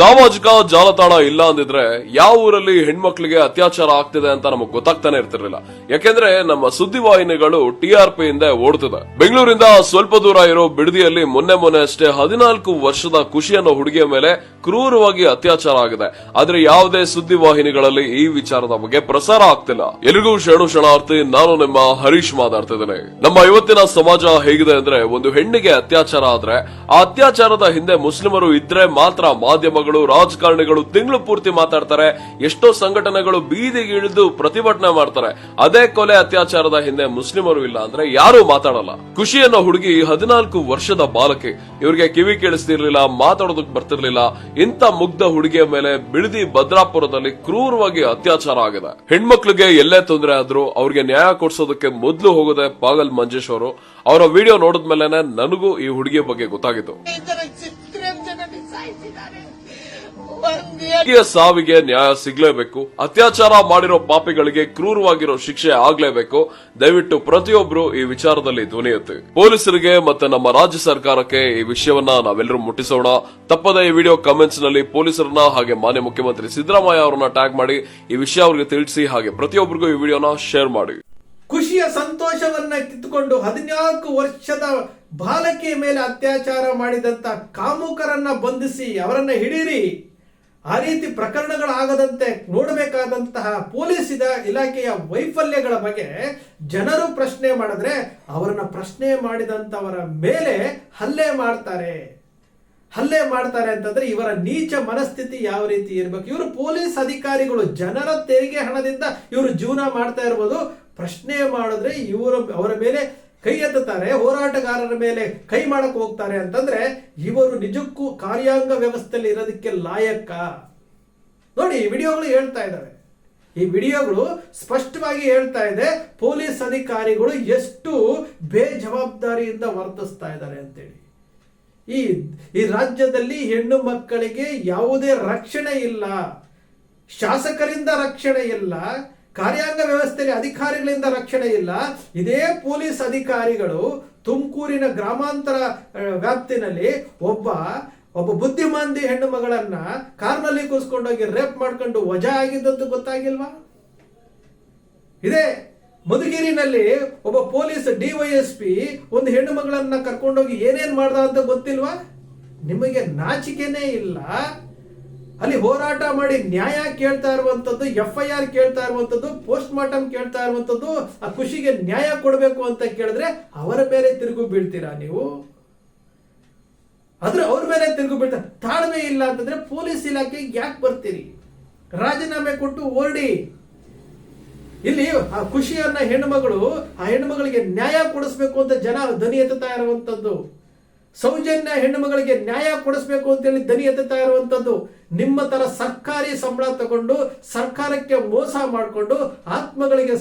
ಸಾಮಾಜಿಕ ಜಾಲತಾಣ ಇಲ್ಲ ಅಂದಿದ್ರೆ ಯಾವ ಊರಲ್ಲಿ ಹೆಣ್ಮಕ್ಳಿಗೆ ಅತ್ಯಾಚಾರ ಆಗ್ತಿದೆ ಅಂತ ನಮಗ್ ಗೊತ್ತಾಗ್ತಾನೆ ಇರ್ತಿರ್ಲಿಲ್ಲ. ಯಾಕೆಂದ್ರೆ ನಮ್ಮ ಸುದ್ದಿವಾಹಿನಿಗಳು ಟಿಆರ್ಪಿ ಇಂದ ಓಡ್ತಿದೆ. ಬೆಂಗಳೂರಿಂದ ಸ್ವಲ್ಪ ದೂರ ಇರೋ ಬಿಡದಿಯಲ್ಲಿ ಮೊನ್ನೆ ಮೊನ್ನೆ ಅಷ್ಟೇ ಹದಿನಾಲ್ಕು ವರ್ಷದ ಖುಷಿ ಅನ್ನೋ ಹುಡುಗಿಯ ಮೇಲೆ ಕ್ರೂರವಾಗಿ ಅತ್ಯಾಚಾರ ಆಗಿದೆ. ಆದ್ರೆ ಯಾವುದೇ ಸುದ್ದಿವಾಹಿನಿಗಳಲ್ಲಿ ಈ ವಿಚಾರದ ಬಗ್ಗೆ ಪ್ರಸಾರ ಆಗ್ತಿಲ್ಲ. ಎಲ್ರಿಗೂ ಶರಣು ಶರಣಾರ್ಥಿ ನಾನು ನಿಮ್ಮ ಹರೀಶ್ ಮಾತಾಡ್ತಿದ್ದೇನೆ. ನಮ್ಮ ಇವತ್ತಿನ ಸಮಾಜ ಹೇಗಿದೆ ಅಂದ್ರೆ ಒಂದು ಹೆಣ್ಣಿಗೆ ಅತ್ಯಾಚಾರ ಆದ್ರೆ ಆ ಅತ್ಯಾಚಾರದ ಹಿಂದೆ ಮುಸ್ಲಿಮರು ಇದ್ರೆ ಮಾತ್ರ ಮಾಧ್ಯಮಗಳು ರಾಜಕಾರಣಿಗಳು ತಿಂಗಳು ಪೂರ್ತಿ ಮಾತಾಡ್ತಾರೆ. ಎಷ್ಟೋ ಸಂಘಟನೆಗಳು ಬೀದಿಗೆ ಇಳಿದು ಪ್ರತಿಭಟನೆ ಮಾಡ್ತಾರೆ. ಅದೇ ಕೊಲೆ ಅತ್ಯಾಚಾರದ ಹಿಂದೆ ಮುಸ್ಲಿಮರು ಇಲ್ಲ ಅಂದ್ರೆ ಯಾರು ಮಾತಾಡಲ್ಲ. ಖುಷಿ ಅನ್ನೋ ಹುಡುಗಿ ಹದಿನಾಲ್ಕು ವರ್ಷದ ಬಾಲಕಿ. ಇವರಿಗೆ ಕಿವಿ ಕೇಳಿಸ್ತಿರ್ಲಿಲ್ಲ, ಮಾತಾಡೋದಕ್ ಬರ್ತಿರ್ಲಿಲ್ಲ. ಇಂಥ ಮುಗ್ಧ ಹುಡುಗಿಯ ಮೇಲೆ ಬಿಳದಿ ಭದ್ರಾಪುರದಲ್ಲಿ ಕ್ರೂರವಾಗಿ ಅತ್ಯಾಚಾರ ಆಗಿದೆ. ಹೆಣ್ಮಕ್ಳಿಗೆ ಎಲ್ಲೇ ತೊಂದರೆ ಆದ್ರೂ ಅವ್ರಿಗೆ ನ್ಯಾಯ ಕೊಡ್ಸೋದಕ್ಕೆ ಮೊದಲು ಹೋಗೋದೆ ಪಾಗಲ್ ಮಂಜೇಶ್ ಅವರು. ಅವರ ವಿಡಿಯೋ ನೋಡಿದ್ಮೇಲೆ ನನಗೂ ಈ ಹುಡುಗಿಯ ಬಗ್ಗೆ ಗೊತ್ತಾಗಿತ್ತು. ಒಂದೇ ಸಾವಿಗೆ ನ್ಯಾಯ ಸಿಗ್ಲೇಬೇಕು, ಅತ್ಯಾಚಾರ ಮಾಡಿರೋ ಪಾಪಿಗಳಿಗೆ ಕ್ರೂರವಾಗಿರೋ ಶಿಕ್ಷೆ ಆಗ್ಲೇಬೇಕು, ದಯವಿಟ್ಟು ಪ್ರತಿಯೊಬ್ರು ಈ ವಿಚಾರದಲ್ಲಿ ಧ್ವನಿ ಎತ್ತಿ ಪೊಲೀಸರಿಗೆ ಮತ್ತೆ ನಮ್ಮ ರಾಜ್ಯ ಸರ್ಕಾರಕ್ಕೆ ಈ ವಿಷಯವನ್ನ ನಾವೆಲ್ಲರೂ ಮುಟ್ಟಿಸೋಣ. ತಪ್ಪದ ಈ ವಿಡಿಯೋ ಕಮೆಂಟ್ಸ್ನಲ್ಲಿ ಪೊಲೀಸರನ್ನ ಹಾಗೆ ಮಾನ್ಯ ಮುಖ್ಯಮಂತ್ರಿ ಸಿದ್ದರಾಮಯ್ಯ ಅವರನ್ನ ಟ್ಯಾಗ್ ಮಾಡಿ, ಈ ವಿಷಯ ಅವರಿಗೆ ತಿಳಿಸಿ, ಹಾಗೆ ಪ್ರತಿಯೊಬ್ಬರಿಗೂ ಈ ವಿಡಿಯೋನ ಶೇರ್ ಮಾಡಿ. ಖುಷಿಯ ಸಂತೋಷವನ್ನ ಕಿತ್ತುಕೊಂಡು ಹದಿನಾಲ್ಕು ವರ್ಷದ ಬಾಲಕಿಯ ಮೇಲೆ ಅತ್ಯಾಚಾರ ಮಾಡಿದಂತ ಕಾಮುಕರನ್ನ ಬಂಧಿಸಿ, ಅವರನ್ನ ಹಿಡೀರಿ. ಆ ರೀತಿ ಪ್ರಕರಣಗಳಾಗದಂತೆ ನೋಡಬೇಕಾದಂತಹ ಪೊಲೀಸ್ ಇಲಾಖೆಯ ವೈಫಲ್ಯಗಳ ಬಗ್ಗೆ ಜನರು ಪ್ರಶ್ನೆ ಮಾಡಿದ್ರೆ ಅವರನ್ನ ಪ್ರಶ್ನೆ ಮಾಡಿದಂತವರ ಮೇಲೆ ಹಲ್ಲೆ ಮಾಡ್ತಾರೆ. ಹಲ್ಲೆ ಮಾಡ್ತಾರೆ ಅಂತಂದ್ರೆ ಇವರ ನೀಚ ಮನಸ್ಥಿತಿ ಯಾವ ರೀತಿ ಇರಬೇಕು? ಇವರು ಪೊಲೀಸ್ ಅಧಿಕಾರಿಗಳು, ಜನರ ತೆರಿಗೆ ಹಣದಿಂದ ಇವರು ಜೀವನ ಮಾಡ್ತಾ ಇರ್ಬೋದು. ಪ್ರಶ್ನೆ ಮಾಡಿದ್ರೆ ಇವರು, ಅವರ ಮೇಲೆ ಕೈ ಎತ್ತುತ್ತಾರೆ, ಹೋರಾಟಗಾರರ ಮೇಲೆ ಕೈ ಮಾಡಕ್ಕೆ ಹೋಗ್ತಾರೆ ಅಂತಂದ್ರೆ ಇವರು ನಿಜಕ್ಕೂ ಕಾರ್ಯಾಂಗ ವ್ಯವಸ್ಥೆಯಲ್ಲಿ ಇರೋದಕ್ಕೆ ಲಾಯಕ್ಕ ನೋಡಿ, ಈ ವಿಡಿಯೋಗಳು ಹೇಳ್ತಾ ಇದ್ದಾವೆ ಈ ವಿಡಿಯೋಗಳು ಸ್ಪಷ್ಟವಾಗಿ ಹೇಳ್ತಾ ಇದೆ, ಪೊಲೀಸ್ ಅಧಿಕಾರಿಗಳು ಎಷ್ಟು ಬೇಜವಾಬ್ದಾರಿಯಿಂದ ವರ್ತಿಸ್ತಾ ಇದ್ದಾರೆ ಅಂತೇಳಿ. ಈ ಈ ರಾಜ್ಯದಲ್ಲಿ ಹೆಣ್ಣು ಮಕ್ಕಳಿಗೆ ಯಾವುದೇ ರಕ್ಷಣೆ ಇಲ್ಲ, ಶಾಸಕರಿಂದ ರಕ್ಷಣೆ ಇಲ್ಲ ಕಾರ್ಯಾಂಗ ವ್ಯವಸ್ಥೆಯಲ್ಲಿ ಅಧಿಕಾರಿಗಳಿಂದ ರಕ್ಷಣೆ ಇಲ್ಲ. ಇದೇ ಪೊಲೀಸ್ ಅಧಿಕಾರಿಗಳು ತುಮಕೂರಿನ ಗ್ರಾಮಾಂತರ ವ್ಯಾಪ್ತಿನಲ್ಲಿ ಒಬ್ಬ ಒಬ್ಬ ಬುದ್ಧಿಮಾಂದಿ ಹೆಣ್ಣು ಮಗಳನ್ನ ಕಾರ್ನಲ್ಲಿ ಕೂಸ್ಕೊಂಡೋಗಿ ರೇಪ್ ಮಾಡ್ಕೊಂಡು ವಜಾ ಆಗಿದ್ದಂತೂ ಗೊತ್ತಾಗಿಲ್ವಾ? ಇದೇ ಮಧುಗಿರಿನಲ್ಲಿ ಒಬ್ಬ ಪೊಲೀಸ್ ಡಿವೈಎಸ್ಪಿ ಒಂದು ಹೆಣ್ಣು ಮಗಳನ್ನ ಕರ್ಕೊಂಡೋಗಿ ಏನೇನ್ ಮಾಡ್ದ ಅಂತ ಗೊತ್ತಿಲ್ವಾ? ನಿಮಗೆ ನಾಚಿಕೆನೇ ಇಲ್ಲ. ಅಲ್ಲಿ ಹೋರಾಟ ಮಾಡಿ ನ್ಯಾಯ ಕೇಳ್ತಾ ಇರುವಂತದ್ದು ಎಫ್ ಐ ಆರ್ ಕೇಳ್ತಾ ಇರುವಂತದ್ದು ಪೋಸ್ಟ್ ಮಾರ್ಟಮ್ ಕೇಳ್ತಾ ಇರುವಂತದ್ದು, ಆ ಖುಷಿಗೆ ನ್ಯಾಯ ಕೊಡಬೇಕು ಅಂತ ಕೇಳಿದ್ರೆ ಅವರ ಮೇಲೆ ತಿರುಗು ಬೀಳ್ತೀರಾ ನೀವು? ಆದ್ರೆ ಅವ್ರ ಮೇಲೆ ತಿರುಗು ಬೀಳ್ತಾರೆ ತಾಳ್ಮೆ ಇಲ್ಲ ಅಂತಂದ್ರೆ ಪೊಲೀಸ್ ಇಲಾಖೆಗೆ ಯಾಕೆ ಬರ್ತೀರಿ? ರಾಜೀನಾಮೆ ಕೊಟ್ಟು ಓರ್ಡಿ ಇಲ್ಲಿ ಆ ಖುಷಿಯನ್ನ ಹೆಣ್ಣುಮಗಳು, ಆ ಹೆಣ್ಣುಮಗಳಿಗೆ ನ್ಯಾಯ ಕೊಡಿಸ್ಬೇಕು ಅಂತ ಜನ ಧ್ವನಿ ಎತ್ತುತ್ತಾ ಇರುವಂತದ್ದು. ಸೌಜನ್ಯ ಹೆಣ್ಣು ಮಗಳಿಗೆ ನ್ಯಾಯ ಕೊಡಿಸ್ಬೇಕು ಅಂತೇಳಿ ದನಿ ಎತ್ತುತ್ತಾ ಇರುವಂತದ್ದು, ನಿಮ್ಮ ತರ ಸರ್ಕಾರಿ ಸಂಬಳ ತಗೊಂಡು, ಸರ್ಕಾರಕ್ಕೆ ಮೋಸ ಮಾಡಿಕೊಂಡು, ಆತ್ಮಗಳಿಗೆ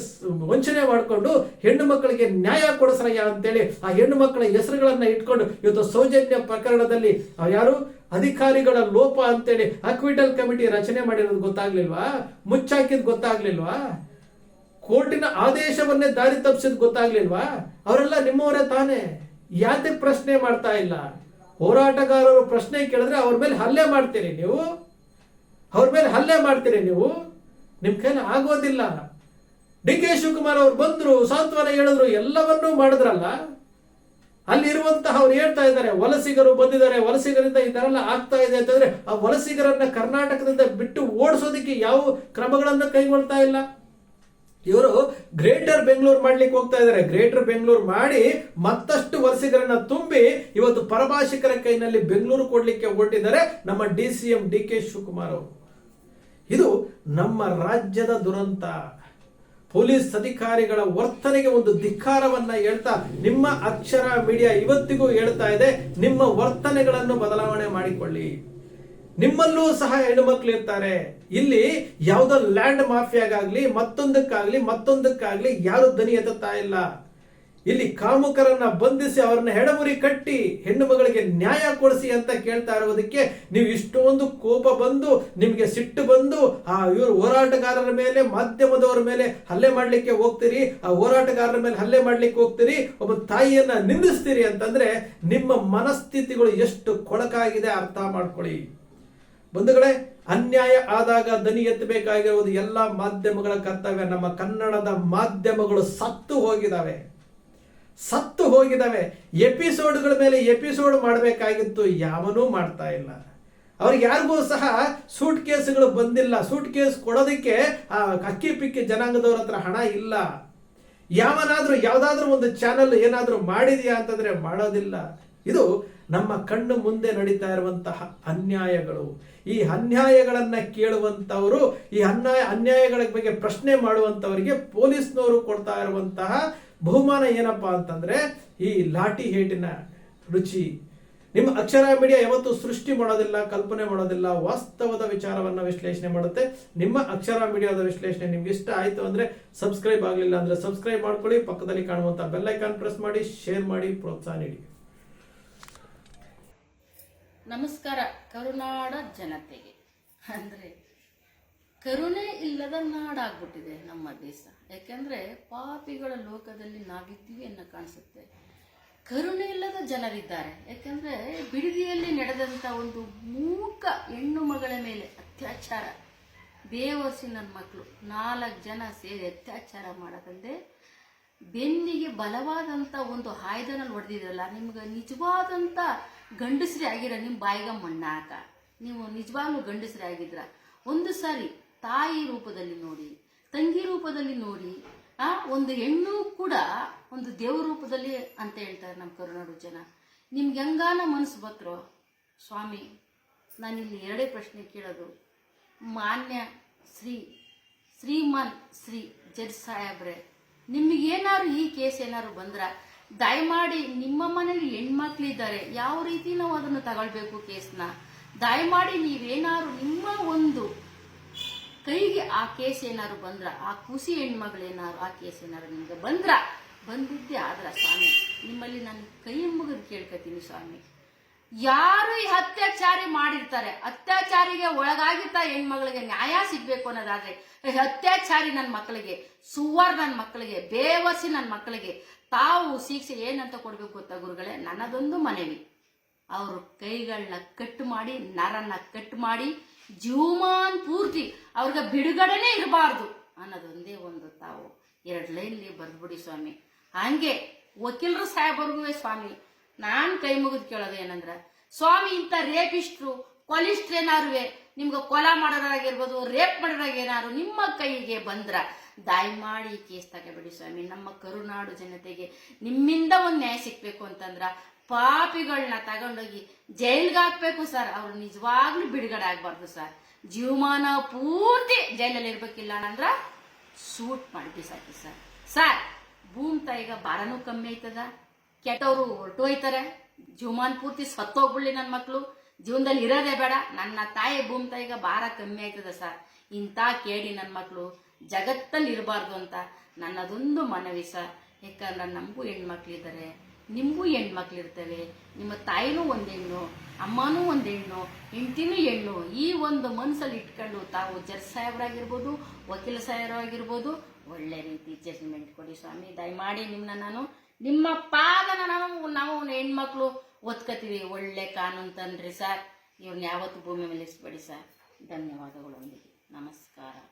ವಂಚನೆ ಮಾಡಿಕೊಂಡು ಹೆಣ್ಣು ಮಕ್ಕಳಿಗೆ ನ್ಯಾಯ ಕೊಡಿಸ್ರಯ್ಯ ಅಂತೇಳಿ ಆ ಹೆಣ್ಣು ಮಕ್ಕಳ ಹೆಸರುಗಳನ್ನ ಇಟ್ಕೊಂಡು ಇವತ್ತು ಸೌಜನ್ಯ ಪ್ರಕರಣದಲ್ಲಿ ಯಾರು? ಅಧಿಕಾರಿಗಳ ಲೋಪ ಅಂತೇಳಿ ಅಕ್ವಿಟಲ್ ಕಮಿಟಿ ರಚನೆ ಮಾಡಿರೋದು ಗೊತ್ತಾಗ್ಲಿಲ್ವಾ? ಮುಚ್ಚಾಕಿದ್ ಗೊತ್ತಾಗ್ಲಿಲ್ವಾ? ಕೋರ್ಟಿನ ಆದೇಶವನ್ನೇ ದಾರಿ ತಪ್ಪಿಸಿದ್ ಗೊತ್ತಾಗ್ಲಿಲ್ವಾ? ಅವರೆಲ್ಲ ನಿಮ್ಮವರೇ ತಾನೇ? ಯಾತೆ ಪ್ರಶ್ನೆ ಮಾಡ್ತಾ ಇಲ್ಲ? ಹೋರಾಟಗಾರರು ಪ್ರಶ್ನೆ ಕೇಳಿದ್ರೆ ಅವ್ರ ಮೇಲೆ ಹಲ್ಲೆ ಮಾಡ್ತೀರಿ ನೀವು? ಅವ್ರ ಮೇಲೆ ಹಲ್ಲೆ ಮಾಡ್ತೀರಿ ನೀವು? ನಿಮ್ ಕೈಲಿ ಆಗೋದಿಲ್ಲ. ಡಿ ಕೆ ಶಿವಕುಮಾರ್ ಅವ್ರು ಬಂದ್ರು, ಸಾಂತ್ವನ ಹೇಳಿದ್ರು, ಎಲ್ಲವನ್ನೂ ಮಾಡಿದ್ರಲ್ಲ? ಅಲ್ಲಿರುವಂತಹ ಅವ್ರು ಹೇಳ್ತಾ ಇದ್ದಾರೆ, ವಲಸಿಗರು ಬಂದಿದ್ದಾರೆ, ವಲಸಿಗರಿಂದ ಈ ತರ ಎಲ್ಲ ಆಗ್ತಾ ಇದೆ ಅಂತಂದ್ರೆ ಆ ವಲಸಿಗರನ್ನ ಕರ್ನಾಟಕದಿಂದ ಬಿಟ್ಟು ಓಡಿಸೋದಕ್ಕೆ ಯಾವ ಕ್ರಮಗಳನ್ನು ಕೈಗೊಳ್ತಾ ಇಲ್ಲ? ಇವರು ಗ್ರೇಟರ್ ಬೆಂಗಳೂರು ಮಾಡ್ಲಿಕ್ಕೆ ಹೋಗ್ತಾ ಇದ್ದಾರೆ. ಗ್ರೇಟರ್ ಬೆಂಗಳೂರು ಮಾಡಿ ಮತ್ತಷ್ಟು ವಲಸಿಗರನ್ನ ತುಂಬಿ ಇವತ್ತು ಪರಭಾಷಿಕರ ಕೈನಲ್ಲಿ ಬೆಂಗಳೂರು ಕೊಡ್ಲಿಕ್ಕೆ ಹೊರಟಿದ್ದಾರೆ ನಮ್ಮ D C M D K Shivakumar ಅವರು. ಇದು ನಮ್ಮ ರಾಜ್ಯದ ದುರಂತ. ಪೊಲೀಸ್ ಅಧಿಕಾರಿಗಳ ವರ್ತನೆಗೆ ಒಂದು ಧಿಕ್ಕಾರವನ್ನ ಹೇಳ್ತಾ ನಿಮ್ಮ ಅಕ್ಷರ ಮೀಡಿಯಾ ಇವತ್ತಿಗೂ ಹೇಳ್ತಾ ಇದೆ. ನಿಮ್ಮ ವರ್ತನೆಗಳನ್ನು ಬದಲಾವಣೆ ಮಾಡಿಕೊಳ್ಳಿ. ನಿಮ್ಮಲ್ಲೂ ಸಹ ಹೆಣ್ಣುಮಕ್ಳು ಇರ್ತಾರೆ. ಇಲ್ಲಿ ಯಾವುದೋ ಲ್ಯಾಂಡ್ ಮಾಫಿಯಾಗಾಗ್ಲಿ, ಮತ್ತೊಂದಕ್ಕಾಗ್ಲಿ ಮತ್ತೊಂದಕ್ಕಾಗ್ಲಿ ಯಾರು ದನಿ ಎತ್ತುತ್ತಾ ಇಲ್ಲ. ಇಲ್ಲಿ ಕಾಮುಕರನ್ನ ಬಂಧಿಸಿ ಅವರನ್ನ ಹೆಡಮುರಿ ಕಟ್ಟಿ ಹೆಣ್ಣು ಮಗಳಿಗೆ ನ್ಯಾಯ ಕೊಡಿಸಿ ಅಂತ ಕೇಳ್ತಾ ಇರೋದಕ್ಕೆ ನೀವು ಇಷ್ಟೊಂದು ಕೋಪ ಬಂದು, ನಿಮಗೆ ಸಿಟ್ಟು ಬಂದು, ಆ ಇವರು ಹೋರಾಟಗಾರರ ಮೇಲೆ, ಮಾಧ್ಯಮದವರ ಮೇಲೆ ಹಲ್ಲೆ ಮಾಡ್ಲಿಕ್ಕೆ ಹೋಗ್ತೀರಿ, ಆ ಹೋರಾಟಗಾರರ ಮೇಲೆ ಹಲ್ಲೆ ಮಾಡ್ಲಿಕ್ಕೆ ಹೋಗ್ತೀರಿ, ಒಬ್ಬ ತಾಯಿಯನ್ನ ನಿಂದಿಸ್ತೀರಿ ಅಂತಂದ್ರೆ ನಿಮ್ಮ ಮನಸ್ಥಿತಿಗಳು ಎಷ್ಟು ಕೊಳಕಾಗಿದೆ ಅರ್ಥ ಮಾಡ್ಕೊಳ್ಳಿ. ಬಂಧುಗಳೇ, ಅನ್ಯಾಯ ಆದಾಗ ದನಿ ಎತ್ತಬೇಕಾಗಿರುವುದು ಎಲ್ಲ ಮಾಧ್ಯಮಗಳ ಕರ್ತವ್ಯ. ನಮ್ಮ ಕನ್ನಡದ ಮಾಧ್ಯಮಗಳು ಸತ್ತು ಹೋಗಿದ್ದಾವೆ. ಸತ್ತು ಹೋಗಿದ್ದಾವೆ. ಎಪಿಸೋಡ್ಗಳ ಮೇಲೆ ಎಪಿಸೋಡ್ ಮಾಡಬೇಕಾಗಿತ್ತು, ಯಾವನೂ ಮಾಡ್ತಾ ಇಲ್ಲ. ಅವ್ರಿಗೆ ಯಾರಿಗೂ ಸಹ ಸೂಟ್ ಕೇಸ್ಗಳು ಬಂದಿಲ್ಲ. ಸೂಟ್ ಕೇಸ್ ಕೊಡೋದಕ್ಕೆ, ಆ, ಅಕ್ಕಿ ಪಿಕ್ಕಿ ಜನಾಂಗದವ್ರ ಹತ್ರ ಹಣ ಇಲ್ಲ. ಯಾವನಾದರೂ, ಯಾವುದಾದ್ರೂ ಒಂದು ಚಾನಲ್ ಏನಾದರೂ ಮಾಡಿದೆಯಾ ಅಂತಂದ್ರೆ ಮಾಡೋದಿಲ್ಲ. ಇದು ನಮ್ಮ ಕಣ್ಣು ಮುಂದೆ ನಡೀತಾ ಇರುವಂತಹ ಅನ್ಯಾಯಗಳು. ಈ ಅನ್ಯಾಯಗಳನ್ನು ಕೇಳುವಂತವರು ಈ ಅನ್ಯಾಯ, ಅನ್ಯಾಯಗಳ ಬಗ್ಗೆ ಪ್ರಶ್ನೆ ಮಾಡುವಂತವರಿಗೆ ಪೊಲೀಸ್ನವರು ಕೊಡ್ತಾ ಇರುವಂತಹ ಬಹುಮಾನ ಏನಪ್ಪ ಅಂತಂದ್ರೆ, ಈ ಲಾಠಿ ಹೇಟಿನ ರುಚಿ. ನಿಮ್ಮ ಅಕ್ಷರ ಮೀಡಿಯಾ ಯಾವತ್ತೂ ಸೃಷ್ಟಿ ಮಾಡೋದಿಲ್ಲ, ಕಲ್ಪನೆ ಮಾಡೋದಿಲ್ಲ, ವಾಸ್ತವದ ವಿಚಾರವನ್ನ ವಿಶ್ಲೇಷಣೆ ಮಾಡುತ್ತೆ. ನಿಮ್ಮ ಅಕ್ಷರ ಮೀಡಿಯಾದ ವಿಶ್ಲೇಷಣೆ ನಿಮ್ಗೆ ಇಷ್ಟ ಆಯ್ತು ಅಂದ್ರೆ ಸಬ್ಸ್ಕ್ರೈಬ್ ಆಗಲಿಲ್ಲ ಅಂದ್ರೆ ಸಬ್ಸ್ಕ್ರೈಬ್ ಮಾಡ್ಕೊಳ್ಳಿ. ಪಕ್ಕದಲ್ಲಿ ಕಾಣುವಂತ ಬೆಲ್ಲೈಕಾನ್ ಪ್ರೆಸ್ ಮಾಡಿ, ಶೇರ್ ಮಾಡಿ, ಪ್ರೋತ್ಸಾಹ ನೀಡಿ. ನಮಸ್ಕಾರ ಕರುನಾಡ ಜನತೆಗೆ. ಅಂದರೆ ಕರುಣೆ ಇಲ್ಲದ ನಾಡಾಗ್ಬಿಟ್ಟಿದೆ ನಮ್ಮ ದೇಶ. ಯಾಕೆಂದರೆ ಪಾಪಿಗಳ ಲೋಕದಲ್ಲಿ ನಾವಿದ್ದೀವಿ ಅನ್ನೋ ಕಾಣಿಸುತ್ತೆ. ಕರುಣೆ ಇಲ್ಲದ ಜನರಿದ್ದಾರೆ. ಯಾಕೆಂದರೆ ಬಿಡದಿಯಲ್ಲಿ ನಡೆದಂಥ ಒಂದು ಮೂಕ ಹೆಣ್ಣು ಮಗಳ ಮೇಲೆ ಅತ್ಯಾಚಾರ. ಬೇವರ್ಸಿ ನನ್ನ ಮಕ್ಕಳು ನಾಲ್ಕು ಜನ ಸೇರಿ ಅತ್ಯಾಚಾರ ಮಾಡೋದಂದೆ ಬೆನ್ನಿಗೆ ಬಲವಾದಂಥ ಒಂದು ಆಯ್ದನಲ್ಲಿ ಹೊಡೆದಿದ್ರಲ್ಲ, ನಿಮ್ಗೆ ನಿಜವಾದಂಥ ಗಂಡಸ್ರಿ ಆಗಿರ ನಿಮ್ಮ ಬಾಯಿಗೆ ಮಣ್ಣಾಕ ನೀವು ನಿಜವಾಗ್ಲೂ ಗಂಡಸ್ರಿ ಆಗಿದ್ರ. ಒಂದು ಸಾರಿ ತಾಯಿ ರೂಪದಲ್ಲಿ ನೋಡಿ, ತಂಗಿ ರೂಪದಲ್ಲಿ ನೋಡಿ, ಆ, ಒಂದು ಹೆಣ್ಣು ಕೂಡ ಒಂದು ದೇವ್ರ ರೂಪದಲ್ಲಿ ಅಂತ ಹೇಳ್ತಾರೆ ನಮ್ಮ ಕರುನಾಡು ಜನ. ನಿಮ್ಗೆ ಹೆಂಗಾನ ಮನಸ್ಸು ಬತ್ರೋ? ಸ್ವಾಮಿ, ನಾನಿಲ್ಲಿ ಎರಡೇ ಪ್ರಶ್ನೆ ಕೇಳೋದು. ಮಾನ್ಯ ಶ್ರೀ, ಶ್ರೀಮಾನ್ ಶ್ರೀ ಜಡ್ ಸಾಹೇಬ್ರೆ ನಿಮಗೇನಾದ್ರು ಈ ಕೇಸ್ ಏನಾದ್ರು ಬಂದ್ರ? ದಯಮಾಡಿ ನಿಮ್ಮ ಮನೇಲಿ ಹೆಣ್ಮಕ್ಳಿದ್ದಾರೆ, ಯಾವ ರೀತಿ ನಾವು ಅದನ್ನು ತಗೊಳ್ಬೇಕು ಕೇಸ್ನ? ದಯಮಾಡಿ ನೀವೇನಾದ್ರು ನಿಮ್ಮ ಒಂದು ಕೈಗೆ ಆ ಕೇಸ್ ಏನಾದ್ರು ಬಂದ್ರ, ಆ ಖುಷಿ ಹೆಣ್ಮಗಳೇನಾರು ಆ ಕೇಸ್ ಏನಾದ್ರು ನಿಮ್ಗೆ ಬಂದ್ರ, ಬಂದಿದ್ದೆ ಆದ್ರ ಸ್ವಾಮಿ, ನಿಮ್ಮಲ್ಲಿ ನಾನು ಕೈ ಮುಗಿದು ಕೇಳ್ಕೊತೀನಿ ಸ್ವಾಮಿ. ಯಾರು ಈ ಅತ್ಯಾಚಾರಿ ಮಾಡಿರ್ತಾರೆ, ಅತ್ಯಾಚಾರಿಗೆ ಒಳಗಾಗಿದ್ದ ಹೆಣ್ಮಗಳಿಗೆ ನ್ಯಾಯ ಸಿಗ್ಬೇಕು ಅನ್ನೋದಾದ್ರೆ ಅತ್ಯಾಚಾರಿ ನನ್ನ ಮಕ್ಕಳಿಗೆ ಸುವರ್ ನನ್ನ ಮಕ್ಕಳಿಗೆ ಬೇವಸಿ ನನ್ನ ಮಕ್ಕಳಿಗೆ ತಾವು ಶಿಕ್ಷೆ ಏನಂತ ಕೊಡ್ಬೇಕು ಗೊತ್ತಾ ಗುರುಗಳೇ? ನನ್ನದೊಂದು ಮನವಿ. ಅವರು ಕೈಗಳನ್ನ ಕಟ್ ಮಾಡಿ, ನರನ್ನ ಕಟ್ ಮಾಡಿ, ಜೀವಮಾನ್ ಪೂರ್ತಿ ಅವ್ರಿಗೆ ಬಿಡುಗಡೆನೇ ಇರಬಾರ್ದು ಅನ್ನೋದೊಂದೇ ಒಂದು ತಾವು. ಎರಡು ಲೈನ್ಲಿ ಬರ್ದ್ಬಿಡಿ ಸ್ವಾಮಿ. ಹಂಗೆ ವಕೀಲರು ಸಾಹೇಬರ್ಗೂ ಸ್ವಾಮಿ, ನಾನು ಕೈ ಮುಗಿದು ಕೇಳೋದು ಏನಂದ್ರೆ, ಸ್ವಾಮಿ ಇಂಥ ರೇಪಿಸ್ಟ್ರು ಕೊಲಿಸ್ಟ್ರೇನಾರುವೆ ನಿಮ್ಗೆ ಕೊಲ ಮಾಡೋದಾಗಿರ್ಬೋದು ರೇಪ್ ಮಾಡೋರಾಗೇನಾರು ನಿಮ್ಮ ಕೈಗೆ ಬಂದ್ರ ದಯಮಾಡಿ ಈ ಕೇಸ್ ತಗೋಬೇಡಿ ಸ್ವಾಮಿ. ನಮ್ಮ ಕರುನಾಡು ಜನತೆಗೆ ನಿಮ್ಮಿಂದ ಒಂದು ನ್ಯಾಯ ಸಿಕ್ಬೇಕು ಅಂತಂದ್ರ ಪಾಪಿಗಳನ್ನ ತಗೊಂಡೋಗಿ ಜೈಲ್ಗೆ ಹಾಕ್ಬೇಕು ಸರ್. ಅವ್ರು ನಿಜವಾಗ್ಲೂ ಬಿಡುಗಡೆ ಆಗ್ಬಾರ್ದು ಸರ್. ಜೀವಮಾನ ಪೂರ್ತಿ ಜೈಲಲ್ಲಿ ಇರ್ಬೇಕಿಲ್ಲ ಅಂದ್ರ ಸೂಟ್ ಮಾಡಿ ಬಿಸಾಕಿ ಸರ್. ಸರ್, ಭೂಮ್ ತಾಯಿಗ ಭಾರನೂ ಕಮ್ಮಿ ಆಯ್ತದ? ಕೆಟ್ಟವರು ಹೊರಟೋಯ್ತಾರೆ ಜೀವಮಾನ ಪೂರ್ತಿ ಸತ್ತೋಗ್ಬಿಡ್ಲಿ ನನ್ನ ಮಕ್ಕಳು ಜೀವನದಲ್ಲಿ ಇರೋದೇ ಬೇಡ. ನನ್ನ ತಾಯಿ ಭೂಮ್ ತಾಯಿಗ ಭಾರ ಕಮ್ಮಿ ಆಯ್ತದ ಸರ್. ಇಂಥ ಕೇಳಿ ನನ್ನ ಮಕ್ಕಳು ಜಗತ್ತಲ್ಲಿ ಇರಬಾರ್ದು ಅಂತ ನನ್ನದೊಂದು ಮನವಿ ಸರ್. ಯಾಕಂದ್ರೆ ನಮಗೂ ಹೆಣ್ಮಕ್ಳಿದ್ದಾರೆ, ನಿಮಗೂ ಹೆಣ್ಮಕ್ಳಿರ್ತವೆ, ನಿಮ್ಮ ತಾಯಿನೂ ಒಂದು ಹೆಣ್ಣು, ಅಮ್ಮನೂ ಒಂದು ಹೆಣ್ಣು, ಹೆಂಡತಿನೂ ಹೆಣ್ಣು. ಈ ಒಂದು ಮನಸ್ಸಲ್ಲಿ ಇಟ್ಕೊಂಡು ತಾವು ಜಡ್ಜ್ ಸಾಹೇಬರಾಗಿರ್ಬೋದು, ವಕೀಲ ಸಾಹೇಬರಾಗಿರ್ಬೋದು, ಒಳ್ಳೆ ರೀತಿ ಜಜ್ಮೆಂಟ್ ಕೊಡಿ ಸ್ವಾಮಿ. ದಯಮಾಡಿ ನಿಮ್ಮನ್ನ ನಾನು, ನಿಮ್ಮ ಪಾದನ ನಾವು ನಾವು ಹೆಣ್ಮಕ್ಳು ಒತ್ಕೋತೀವಿ. ಒಳ್ಳೆ ಕಾನೂನು ತಂದ್ರಿ ಸರ್. ಇವ್ರನ್ನ ಯಾವತ್ತು ಭೂಮಿ ಮೇಲೆ ಇಸ್ಬೇಡಿ ಸರ್ ಧನ್ಯವಾದಗಳೊಂದಿಗೆ ನಮಸ್ಕಾರ.